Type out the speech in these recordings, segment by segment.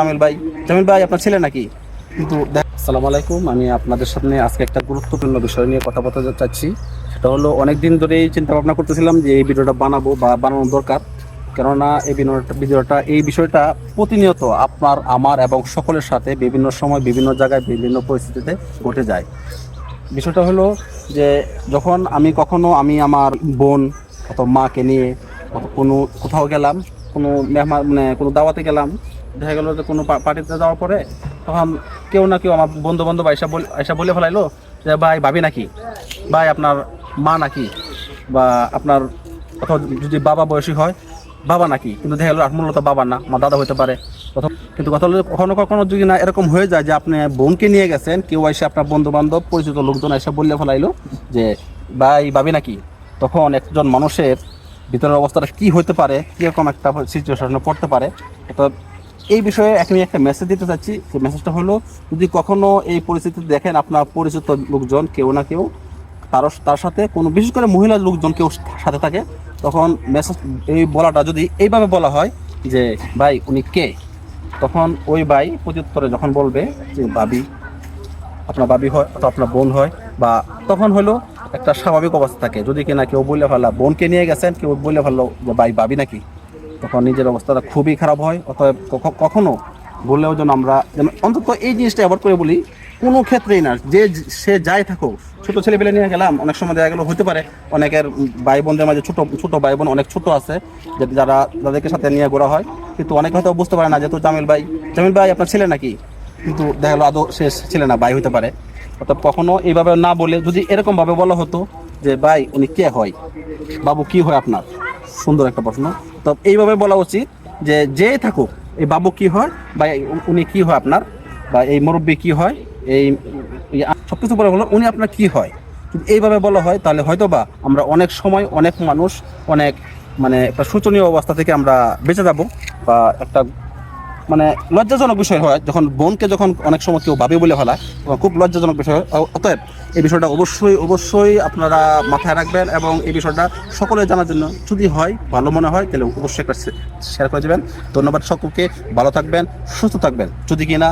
জামিল ভাই। জামিল ভাই, আপনার ছেলে নাকি? কিন্তু আসসালামু আলাইকুম। আমি আপনাদের সামনে আজকে একটা গুরুত্বপূর্ণ বিষয় নিয়ে কথা বলতে চাচ্ছি। সেটা হলো অনেক দিন ধরেই চিন্তা ভাবনা করতেছিলাম যে এই ভিডিওটা বানাবো বা বানানো দরকার। কেননা এই ভিডিওটা ভিডিওটা এই বিষয়টা প্রতিনিয়ত আপনার, আমার এবং সকলের সাথে বিভিন্ন সময়, বিভিন্ন জায়গায়, বিভিন্ন পরিস্থিতিতে ঘটে যায়। বিষয়টা হলো যে, যখন আমি কখনো আমি আমার বোন অথবা মাকে নিয়ে কোনো কোথাও গেলাম, কোনো মেহমান মানে কোনো দাওয়াতে গেলাম দেখা গেলো যে কোনো পার্টিতে যাওয়ার পরে তখন কেউ না কেউ আমার বন্ধু বান্ধব আইসা বল, আইসা বলে ফেলাইলো যে, ভাই, ভাবি নাকি? ভাই, আপনার মা নাকি? বা আপনার অথবা যদি বাবা বয়সী হয়, বাবা নাকি? কিন্তু দেখা গেলো মূলত বাবা না, আমার দাদা হতে পারে। অথবা কিন্তু কথা হলো কখনো কখনো যদি না এরকম হয়ে যায় যে আপনি বোনকে নিয়ে গেছেন, কেউ এসে আপনার বন্ধু বান্ধব পরিচিত লোকজন এসে বললে ফেলাইলো যে, ভাই, ভাবি নাকি? তখন একজন মানুষের ভিতরের অবস্থাটা কি হতে পারে, কীরকম একটা সিচুয়েশনে পড়তে পারে তো এই বিষয়ে আমি একটা মেসেজ দিতে চাচ্ছি। সেই মেসেজটা হলো, যদি কখনো এই পরিস্থিতি দেখেন আপনার পরিচিত লোকজন, কেউ না কেউ, তার তার সাথে কোনো বিশেষ করে মহিলা লোকজন কেউ সাথে থাকে, তখন মেসেজ এই বলাটা যদি এইভাবে বলা হয় যে, ভাই, উনি কে? তখন ওই ভাই প্রত্যুত্তরে যখন বলবে যে বাবি আপনার বাবি হয় অথবা আপনার বোন হয়, বা তখন হলো একটা স্বাভাবিক অবস্থা থাকে। যদি কিনা কেউ বললে ফেলা, বোনকে নিয়ে গেছেন? কেউ বললে ফেলল যে, ভাই বাবি নাকি? তখন নিজের অবস্থাটা খুবই খারাপ হয়। কখ- কখনো বললেও যেন আমরা যেন অন্তত এই জিনিসটা অ্যাভয়েড করে বলি, কোনো ক্ষেত্রেই না। যে সে যাই থাকুক, ছোট ছেলেপেলে নিয়ে গেলাম, অনেক সময় দেখা গেলো হতে পারে, অনেকের ভাই বোনদের মাঝে ছোটো ছোটো ভাই বোন অনেক ছোটো আছে যারা তাদেরকে সাথে নিয়ে ঘোরা হয়, কিন্তু অনেকে হয়তো বুঝতে পারে না যেহেতু জামিল ভাই জামিল ভাই আপনার ছেলে নাকি? কিন্তু দেখা গেলো আদৌ সে ছেলে না, ভাই হতে পারে। অর্থাৎ কখনো এইভাবে না বলে, যদি এরকমভাবে বলা হতো যে, ভাই, উনি কে হয়? বাবু, কি হয় আপনার? সুন্দর একটা প্রশ্ন। তো এইভাবে বলা উচিত যে যে থাকুক, এই বাবু কি হয় বা উনি কি হয় আপনার বা এই মুরব্বী কি হয়, এই সব কিছু বলে বলো উনি আপনার কি হয়। যদি এইভাবে বলা হয় তাহলে হয়তো বা আমরা অনেক সময় অনেক মানুষ অনেক মানে একটা শোচনীয় অবস্থা থেকে আমরা বেঁচে যাব বা একটা মানে লজ্জাজনক বিষয় হয় যখন বোনকে যখন অনেক সময় কেউ ভাবে বলে ফেলায় খুব লজ্জাজনক বিষয় অতএব এই বিষয়টা অবশ্যই অবশ্যই আপনারা মাথায় রাখবেন এবং এই বিষয়টা সকলে জানার জন্য। যদি হয়, ভালো মনে হয়, তাহলে অবশ্যই একটা শেয়ার করে দেবেন। ধন্যবাদ সকলকে, ভালো থাকবেন, সুস্থ থাকবেন। যদি কিনা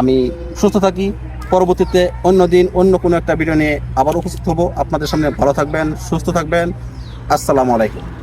আমি সুস্থ থাকি, পরবর্তীতে অন্য দিন অন্য কোনো একটা ভিডিও নিয়ে আবার উপস্থিত হব। আপনাদের সামনে ভালো থাকবেন, সুস্থ থাকবেন। আসসালামু আলাইকুম।